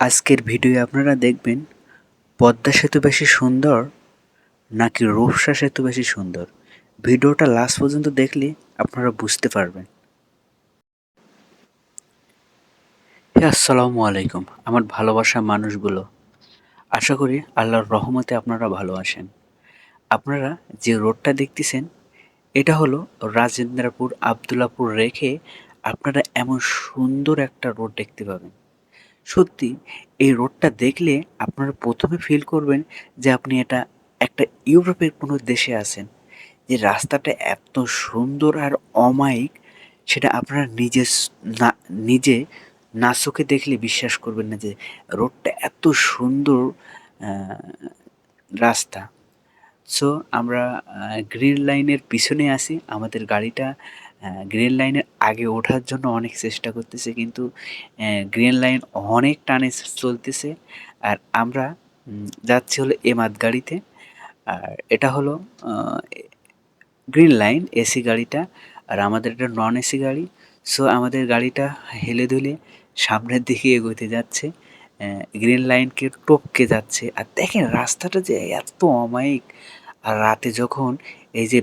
আজকের ভিডিও আপনারা দেখবেন, পদ্মা সেতু বেশি সুন্দর নাকি রূপসা সেতু বেশি সুন্দর? ভিডিওটা লাস্ট পর্যন্ত দেখলে আপনারা বুঝতে পারবেন। আসসালামু আলাইকুম। আমার ভালোবাসা মানুষগুলো, আশা করি আল্লাহর রহমতে আপনারা ভালো আছেন। আপনারা যে রোডটা দেখতেছেন, এটা হলো রাজেন্দ্রপুর আবদুল্লাপুর রেখে আপনারা এমন সুন্দর একটা রোড দেখতে পাবেন। সত্যি, এই রোডটা দেখলে আপনারা প্রথমে ফিল করবেন যে আপনি এটা একটা ইউরোপের কোনো দেশে আছেন। যে রাস্তাটা এত সুন্দর আর অমায়িক, সেটা আপনারা নিজে না নিজে না চোখে দেখলে বিশ্বাস করবেন না যে রোডটা এত সুন্দর রাস্তা। সো আমরা গ্রিন লাইনের পিছনে আসি আমাদের গাড়িটা গ্রিন লাইনের আগে ওঠার জন্য অনেক চেষ্টা করতেছে, কিন্তু গ্রিন লাইন অনেক টানে চলতেছে। আর আমরা যাচ্ছি হলো এমাদ গাড়িতে। আর এটা হলো গ্রিন লাইন, এসি গাড়িটা। আর আমাদের এটা নন এসি গাড়ি। সো, আমাদের গাড়িটা হেলে দুলে সামনের দিকে এগোতে যাচ্ছে। গ্রিন লাইনকে টপকে যাচ্ছে। আর দেখেন রাস্তাটা যে এত অমায়িক। আর রাতে যখন এই যে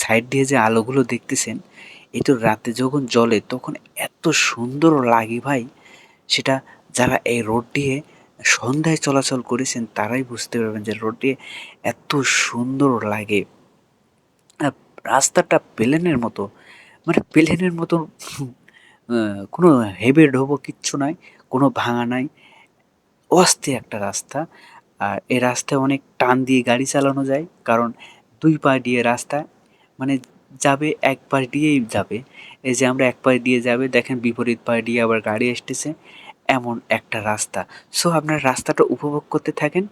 সাইড দিয়ে যে আলোগুলো দেখতেছেন তো রাতে যখন জ্বলে তখন এত সুন্দর লাগে ভাই। সেটা যারা এই রোড দিয়ে সন্ধ্যায় চলাচল করেছেন, তারাই বুঝতে পারবেন যে রোড দিয়ে এত সুন্দর লাগে। রাস্তাটা প্লেনের মতো মানে প্লেনের মতো কোনো হেবে ঢোবো কিচ্ছু নাই, কোনো ভাঙা নাই। অস্থির একটা রাস্তা। আর এই রাস্তায় অনেক টান দিয়ে গাড়ি চালানো যায়, কারণ দুই পা দিয়ে রাস্তা মানে যাবে, এক পাশ দিয়েই যাবে। এই যে আমরা এক পাশ দিয়ে যাবে, দেখেন বিপরীত পাশ দিয়ে আবার গাড়ি আসতেছে। এমন একটা রাস্তা। সো আপনার রাস্তাটা উপভোগ করতে থাকেন।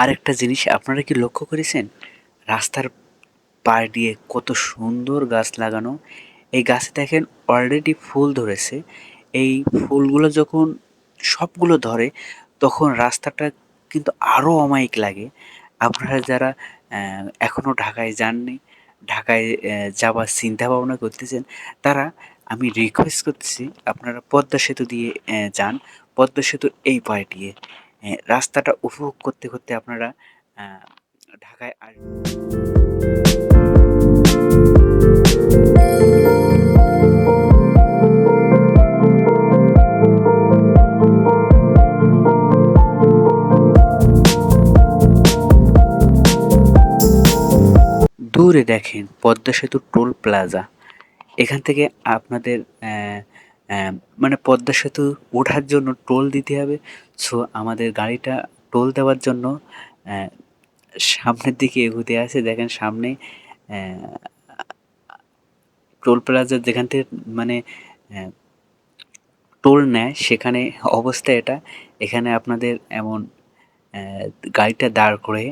আরেকটা জিনিস আপনারা কি লক্ষ্য করেছেন? রাস্তার পাড় দিয়ে কত সুন্দর গাছ লাগানো। এই গাছে দেখেন অলরেডি ফুল ধরেছে। এই ফুলগুলো যখন সবগুলো ধরে, তখন রাস্তাটা কিন্তু আরও অমায়িক লাগে। আপনারা যারা এখনও ঢাকায় যাননি, ঢাকায় যাওয়ার চিন্তা ভাবনা করতেছেন, তারা আমি রিকোয়েস্ট করতেছি, আপনারা পদ্মা সেতু দিয়ে যান। পদ্মা সেতুর এই পাড় দিয়ে। আহ, রাস্তাটা উপভোগ করতে করতে আপনারা ঢাকায় আসবেন দূরে দেখেন পদ্মা সেতু টোল প্লাজা। এখান থেকে আপনাদের মানে পদ্মা সেতু ওঠার জন্য টোল দিতে হবে। সো আমাদের গাড়িটা টোল দেওয়ার জন্য সামনের দিকে এগুতে আছে। দেখেন সামনে টোল প্লাজার যেখান থেকে মানে টোল নেয়, সেখানে অবস্থা এটা। এখানে আপনাদের এমন গাড়িটা দাঁড় করে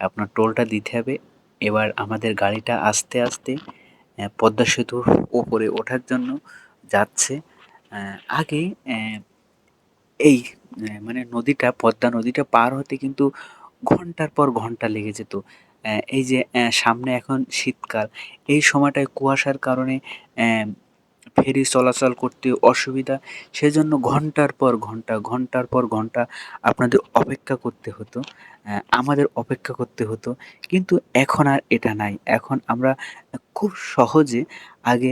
আপনার টোলটা দিতে হবে। এবার আমাদের গাড়িটা আস্তে আস্তে পদ্মা সেতুর ওপরে ওঠার জন্য যাচ্ছে। আগে এই মানে নদীটা, পদ্মা নদীটা পার হতে কিন্তু ঘণ্টার পর ঘণ্টা লেগে যেত। এই যে সামনে এখন শীতকাল, এই সময়টায় কুয়াশার কারণে ফেরি চলাচল করতে অসুবিধা, সেজন্য ঘণ্টার পর ঘণ্টা, ঘণ্টার পর ঘণ্টা আপনাদের অপেক্ষা করতে হতো আমাদের অপেক্ষা করতে হতো। কিন্তু এখন আর এটা নাই। এখন আমরা খুব সহজে আগে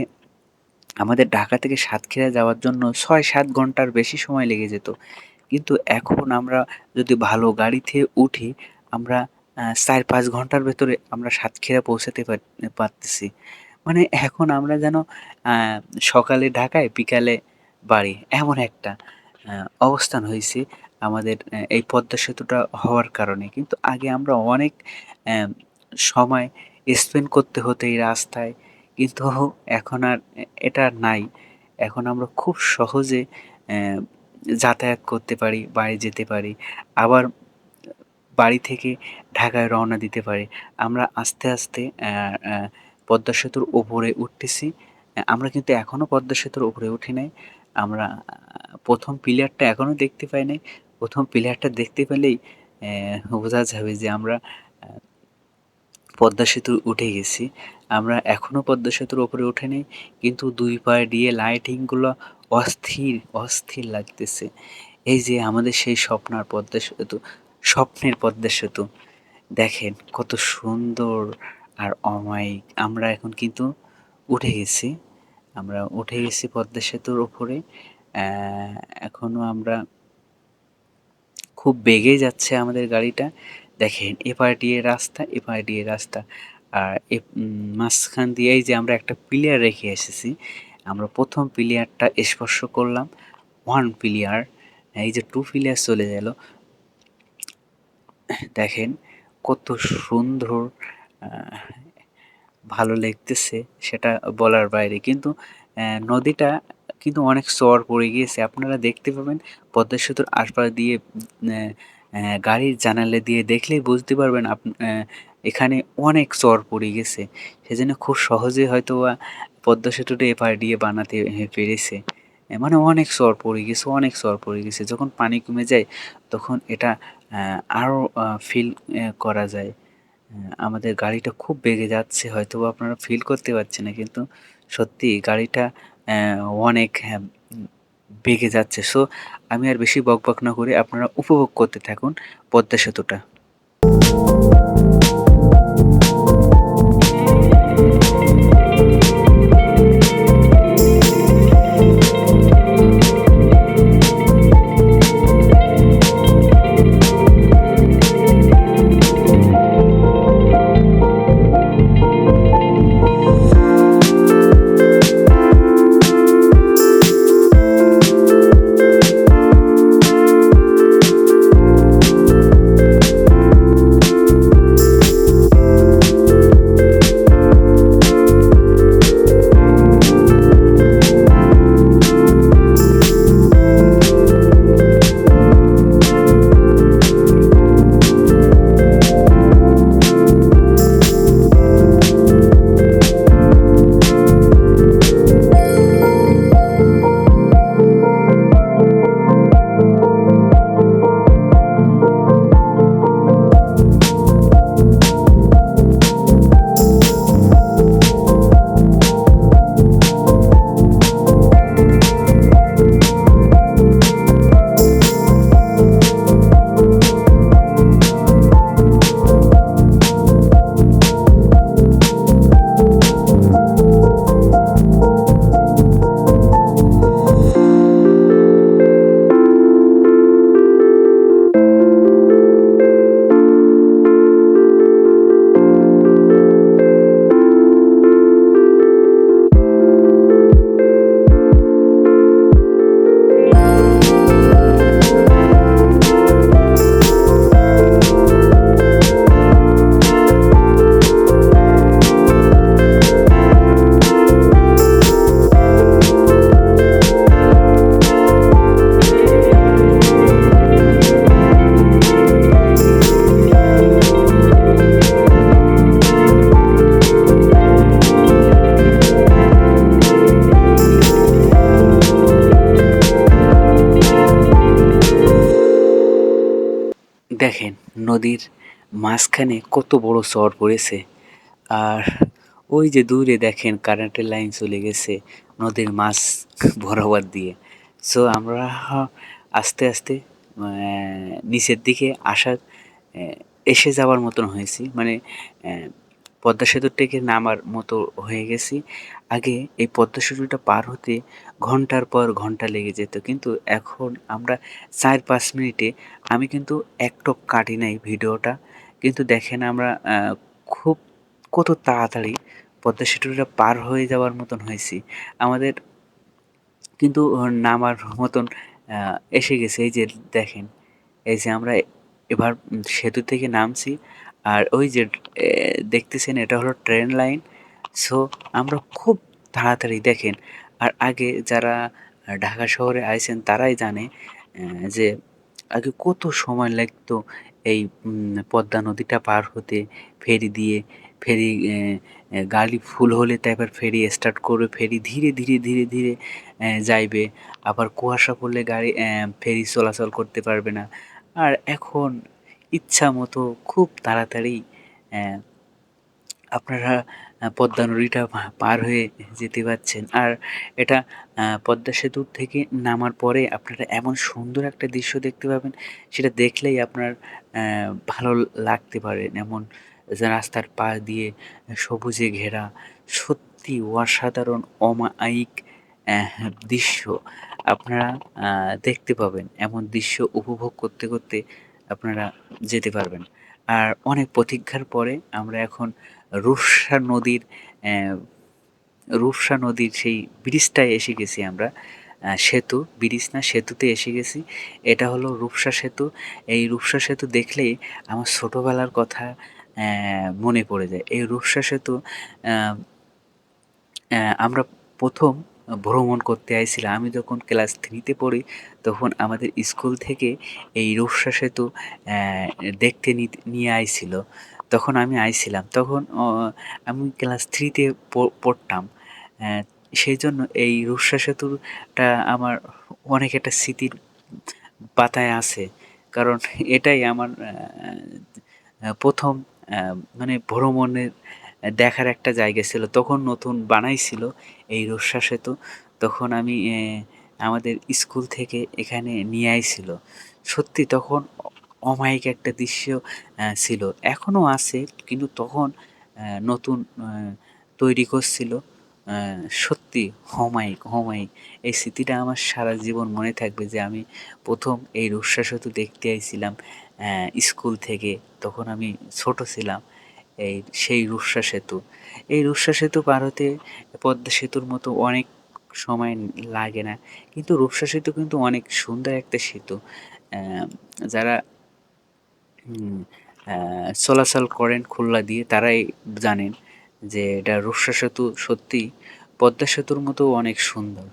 আমাদের ঢাকা থেকে সাতক্ষীরা যাওয়ার জন্য ছয় সাত ঘণ্টার বেশি সময় লেগে যেত। কিন্তু এখন আমরা যদি ভালো গাড়িতে উঠি, আমরা চার পাঁচ ঘণ্টার ভেতরে আমরা সাতক্ষীরা পৌঁছাতে পার- পারতেছি। মানে এখন আমরা যেন সকালে ঢাকায়, বিকালে বাড়ি, এমন একটা অবস্থান হয়েছে আমাদের এই পদ্মা সেতুটা হওয়ার কারণে। কিন্তু আগে আমরা অনেক সময় স্পেন্ড করতে হতো এই রাস্তায় কিন্তু এখন আর এটা নাই। এখন আমরা খুব সহজে যাতায়াত করতে পারি, বাড়ি যেতে পারি। আবার বাড়ি থেকে ঢাকায় রওনা দিতে পারি। আমরা আস্তে আস্তে পদ্মা সেতুর ওপরে উঠতেছি। আমরা কিন্তু এখনও পদ্মা সেতুর উপরে উঠি নাই। আমরা, প্রথম পিলারটা এখনও দেখতে পাই নাই। প্রথম পিলারটা দেখতে পেলেই বোঝা যাবে যে আমরা পদ্মা সেতু উঠে গেছি। আমরা এখনও পদ্মা সেতুর ওপরে উঠে কিন্তু দুই পায়ে দিয়ে লাইটিংগুলো অস্থির অস্থির লাগতেছে। এই যে আমাদের সেই স্বপ্নার পদ্মা সেতু, স্বপ্নের পদ্মা সেতু। দেখেন কত সুন্দর আর অমায়িক। আমরা এখন কিন্তু উঠে গেছি, আমরা উঠে গেছি পদ্মা সেতুর ওপরে। এখনও আমরা খুব বেগে যাচ্ছে আমাদের গাড়িটা। দেখেন এপার দিয়ে রাস্তা এপার দিয়ে রাস্তা। আর এ মাঝখান দিয়েই যে আমরা একটা প্লেয়ার রেখে এসেছি, আমরা প্রথম প্লেয়ারটা স্পর্শ করলাম ওয়ান প্লেয়ার, এই যে টু প্লেয়ার চলে গেল। দেখেন কত সুন্দর ভালো লাগতেছে সেটা বলার বাইরে। কিন্তু নদীটা কিন্তু অনেক চর পড়ে গিয়েছে। আপনারা দেখতে পাবেন পদ্মা সেতুর আশপাশ দিয়ে গাড়ির জানালে দিয়ে দেখলেই বুঝতে পারবেন এখানে অনেক চর পড়ে গেছে। সেজন্য খুব সহজে হয়তো পদ্মা সেতুটা এপার দিয়ে বানাতে পেরেছে। মানে অনেক চর পড়ে গেছে অনেক চর পড়ে গেছে। যখন পানি কমে যায় তখন এটা আরও ফিল করা যায়। আমাদের গাড়িটা খুব বেগে যাচ্ছে হয়তো আপনারা ফিল করতে পারছেন না কিন্তু সত্যি গাড়িটা অনেক হ্যাঁ, বেগে যাচ্ছে। সো আমি আর বেশি বক বক না করে আপনারা উপভোগ করতে থাকুন পদ্মা সেতুটা। নদীর মাঝখানে কত বড় চর পড়েছে। আর ওই যে দূরে দেখেন কারেন্টের লাইন চলে গেছে নদীর মাছ বরাবর দিয়ে। সো আমরা আস্তে আস্তে নিচের দিকে আসার এসে যাওয়ার মতন হয়েছি। মানে পদ্মা সেতুর থেকে নামার মতো হয়ে গেছি। আগে এই পদ্মা সেতুটা পার হতে ঘণ্টার পর ঘণ্টা লেগে যেত। কিন্তু এখন আমরা চার, পাঁচ মিনিটে আমি কিন্তু একটক কাটি নাই ভিডিওটা। কিন্তু দেখেন আমরা খুব কত তাড়াতাড়ি পদ্মা সেতুটা পার হয়ে যাওয়ার মতন হয়েছি। আমাদের কিন্তু নামার মতন এসে গেছে। এই যে দেখেন, এই যে আমরা এবার সেতু থেকে নামছি। আর ওই যে দেখতেছেন এটা হলো ট্রেন লাইন। সো, আমরা খুব তাড়াতাড়ি দেখেন, আর আগে যারা ঢাকা শহরে আইছেন তারাই জানে যে আগে কত সময় লাগতো এই পদ্মা নদীটা পার হতে, ফেরি দিয়ে, ফেরি গাড়ি ফুল হলে তারপর ফেরি স্টার্ট করবে, ফেরি ধীরে ধীরে ধীরে ধীরে যাইবে। আবার কুয়াশা পড়লে গাড়ি ফেরি চলাচল করতে পারবে না। আর এখন ইচ্ছা মতো খুব তাড়াতাড়ি আপনারা পদ্মা নদীটা পার হয়ে যেতে পারছেন। আর এটা পদ্মা সেতুর থেকে নামার পরে আপনারা এমন সুন্দর একটা দৃশ্য দেখতে পাবেন, সেটা দেখলেই আপনার ভালো লাগতে পারে। এমন রাস্তার পাশ দিয়ে সবুজে ঘেরা, সত্যি অসাধারণ, অমায়িক দৃশ্য আপনারা দেখতে পাবেন। এমন দৃশ্য উপভোগ করতে করতে আপনারা যেতে পারবেন। আর অনেক প্রতীক্ষার পরে আমরা এখন রূপসা নদীর রূপসা নদীর সেই ব্রিজটায় এসে গেছি আমরা। সেতু, ব্রিজ না, সেতুতে এসে গেছি। এটা হলো রূপসা সেতু। এই রূপসা সেতু দেখলেই আমার ছোটোবেলার কথা মনে পড়ে যায়। এই রূপসা সেতু আমরা প্রথম ভ্রমণ করতে আইছিলাম। আমি যখন ক্লাস থ্রিতে পড়ি, তখন আমাদের স্কুল থেকে এই রূপসা সেতু দেখতে নিয়ে আইছিল। তখন আমি আইছিলাম। তখন আমি ক্লাস থ্রিতে পড়তাম। সেই জন্য এই রূপসা সেতুটা আমার অনেক একটা স্মৃতির পাতায় আছে। কারণ এটাই আমার প্রথম মানে ভ্রমণের দেখার একটা জায়গা ছিল, তখন নতুন বানাইছিল এই রূপসা সেতু। তখন আমি আমাদের স্কুল থেকে এখানে নিয়ে আইছিল। সত্যি তখন অমায়িক একটা দৃশ্য ছিল। এখনও আছে, কিন্তু তখন নতুন তৈরি করছিল। সত্যি হমায়িক হমায়িক এই স্মৃতিটা আমার সারা জীবন মনে থাকবে যে আমি প্রথম এই রূপসা সেতু দেখতে আইছিলাম স্কুল থেকে। তখন আমি ছোট ছিলাম। এই সেই রূপসা সেতু। এই রূপসা সেতু পার হতে পদ্মা সেতুর মতো অনেক সময় লাগে না। কিন্তু রূপসা সেতু কিন্তু অনেক সুন্দর একটা সেতু। যারা চলাচল করেন খুলনা দিয়ে তারাই জানেন যে এটা রূপসা সেতু সত্যি পদ্মা সেতুর মতো অনেক সুন্দর।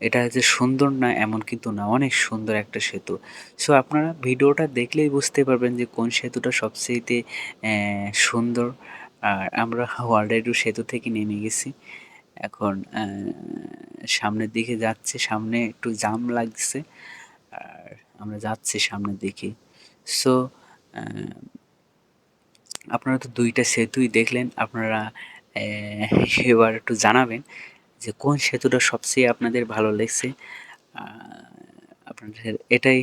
এটা যে সুন্দর না, এমন কিন্তু না, অনেক সুন্দর একটা সেতু। সো আপনারা ভিডিওটা দেখলেই বুঝতে পারবেন যে কোন সেতুটা সবচেয়েতে সুন্দর। আর আমরা অলরেডি সেতু থেকে নেমে গেছি। এখন সামনের দিকে যাচ্ছে, সামনে একটু জাম লাগছে। আর আমরা যাচ্ছি সামনের দিকে। সো আপনারা তো দুইটা সেতুই দেখলেন, আপনারা এবার একটু জানাবেন। যে কোন সেতুটা সবচেয়ে আপনাদের ভালো লেগছে? আপনাদের এটাই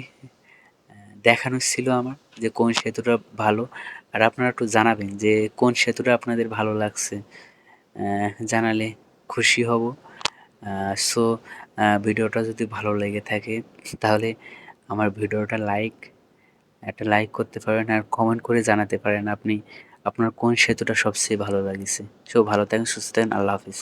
দেখানোর ছিল আমার যে কোন সেতুটা ভালো। আর আপনারা একটু জানাবেন যে কোন সেতুটা আপনাদের ভালো লাগছে। জানালে খুশি হব। সো ভিডিওটা যদি ভালো লেগে থাকে, তাহলে আমার ভিডিওটা লাইক, একটা লাইক করতে পারেন আর কমেন্ট করে জানাতে পারেন আপনি আপনার কোন সেতুটা সবচেয়ে ভালো লাগিছে। সো ভালো থাকেন, সুস্থ থাকেন, আল্লাহ হাফিজ।